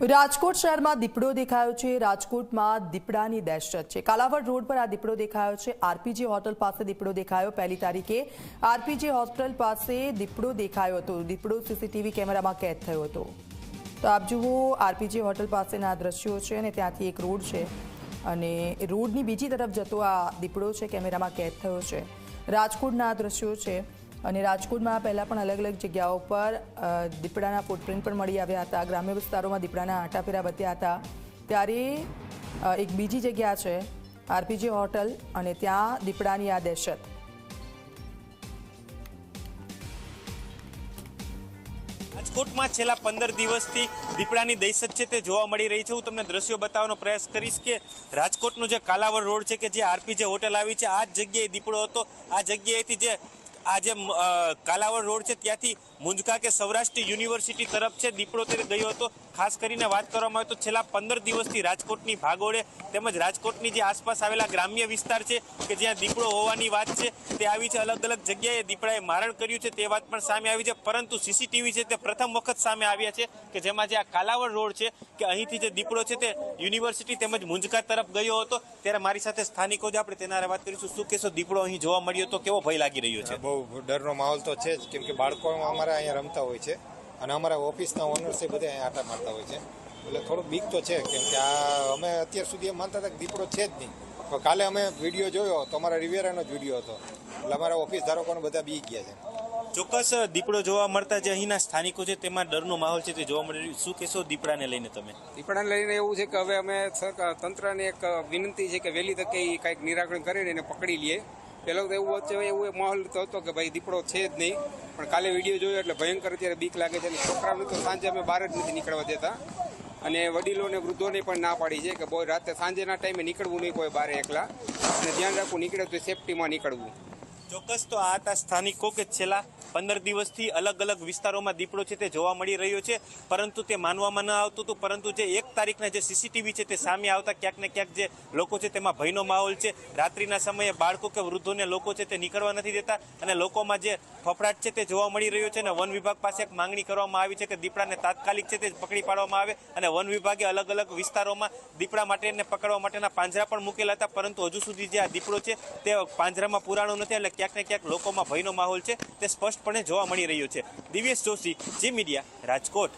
રાજકોટ શહેરમાં દીપડો દેખાયો છે. રાજકોટમાં દીપડાની દહેશત છે. કાલાવડ રોડ પર આ દીપડો દેખાયો છે. આરપીજી હોટલ પાસે દીપડો દેખાયો. પહેલી તારીખે આરપીજી હોટલ પાસે દીપડો દેખાયો હતો. દીપડો સીસીટીવી કેમેરામાં કેદ થયો હતો. તો આપ જુઓ, આરપીજી હોટલ પાસેના દ્રશ્યો છે અને ત્યાંથી એક રોડ છે અને રોડની બીજી તરફ જતો આ દીપડો છે, કેમેરામાં કેદ થયો છે. રાજકોટના આ દ્રશ્યો છે. અને રાજકોટમાં પહેલાં પણ અલગ અલગ જગ્યાઓ પર દીપડાના ફૂટપ્રિન્ટ પણ મળી આવ્યા હતા. ગ્રામ્ય વિસ્તારોમાં દીપડાના આંટાફેરા બત્યા હતા. ત્યારે એક બીજી જગ્યા છે, આરપીજી હોટલ અને ત્યાં દીપડાની આ દહેશત. રાજકોટમાં છેલ્લા પંદર દિવસથી દીપડાની દહેશત છે તે જોવા મળી રહી છે. હું તમને દ્રશ્યો બતાવવાનો પ્રયાસ કરીશ કે રાજકોટનો જે કાલાવડ રોડ છે કે જે આરપીજે હોટલ આવી છે, આ જ જગ્યાએ દીપડો હતો. આ જગ્યાએથી જે આ જે કાલાવડ રોડ છે, ત્યાંથી મુંજકા કે સૌરાષ્ટ્ર યુનિવર્સિટી તરફ છે દીપડો તે ગયો હતો. ખાસ કરીને વાત કરવામાં આવે તો છેલ્લા પંદર દિવસથી રાજકોટની ભાગોળે તેમજ રાજકોટની જે આસપાસ આવેલા ગ્રામ્ય વિસ્તાર છે, કે જ્યાં દીપડો હોવાની વાત છે, તે આવી છે. અલગ અલગ જગ્યાએ દીપડાએ મારણ કર્યું છે, તે વાત પણ સામે આવી છે. પરંતુ સીસીટીવી છે તે પ્રથમ વખત સામે આવ્યા છે, કે જેમાં જે આ કાલાવડ રોડ છે, કે અહીંથી જે દીપડો છે તે યુનિવર્સિટી તેમજ મુંજકા તરફ ગયો હતો. ત્યારે મારી સાથે સ્થાનિકો જ આપણે તેના વાત કરીશું. શું કહેશો, દીપડો અહીં જોવા મળ્યો તો કેવો ભય લાગી રહ્યો છે? બહુ ડરનો માહોલ તો છે જ કેમ કે બાળકો અમારા અહીંયા રમતા હોય છે અને અમારા ઓફિસના ઓનર્સ એ બધા અહીંયા આટા મારતા હોય છે. એટલે થોડુંક બીક તો છે કેમ કે આ અમે અત્યાર સુધી એમ માનતા હતા કે દીપડો છે જ નહીં. પણ કાલે અમે વીડિયો જોયો તો અમારા રિવેરાનો જ વીડિયો હતો. એટલે અમારા ઓફિસ ધારકોને બધા બી ગયા છે. ચોક્કસ દીપડો જોવા મળતા જે અહીંના સ્થાનિકો છે તેમાં ડરનો માહોલ છે તે જોવા મળી રહ્યું શું કહેશો દીપડાને લઈને તમે? દીપડાને લઈને એવું છે કે હવે અમે તંત્રને એક વિનંતી છે કે વહેલી તકે એ કાંઈક નિરાકરણ કરીને એને પકડી લઈએ પહેલો તો એવું વચ્ચે એવું માહોલ તો હતો કે ભાઈ દીપડો છે જ નહીં. પણ કાલે વીડિયો જોયો એટલે ભયંકર અત્યારે બીક લાગે છે અને છોકરાઓને તો સાંજે અમે બહાર જ નથી નીકળવા દેતા. અને વડીલોને, વૃદ્ધોને પણ ના પાડી છે કે બહુ રાતે સાંજેના ટાઈમે નીકળવું નહીં કોઈ બહાર એકલા. અને ધ્યાન રાખવું નીકળે તો સેફટીમાં નીકળવું. ચોક્કસ તો આ હતા સ્થાનિકો કે છેલ્લા પંદર દિવસથી અલગ અલગ વિસ્તારોમાં દીપડો છે તે જોવા મળી રહ્યો છે. પરંતુ તે માનવામાં ન આવતું હતું, પરંતુ જે એક તારીખના જે સીસીટીવી છે તે સામે આવતા ક્યાંક ને ક્યાંક જે લોકો છે તેમાં ભયનો માહોલ છે. રાત્રિના સમયે બાળકો કે વૃદ્ધોને લોકો છે તે નીકળવા નથી દેતા અને લોકોમાં જે ફફડાટ છે તે જોવા મળી રહ્યો છે અને વન વિભાગ પાસે એક માંગણી કરવામાં આવી છે કે દીપડાને તાત્કાલિક છે તે પકડી પાડવામાં આવે અને વન વિભાગે અલગ અલગ વિસ્તારોમાં દીપડા માટેને પકડવા માટેના પાંજરા પણ મૂકેલા હતા, પરંતુ હજુ સુધી જે આ દીપડો છે તે પાંજરામાં પુરાણો નથી એટલે ક્યાંક ને ક્યાંક લોકોમાં ભયનો માહોલ છે તે સ્પષ્ટપણે જોવા મળી રહ્યો છે. દિવ્યેશ જોશી, જી મીડિયા, રાજકોટ.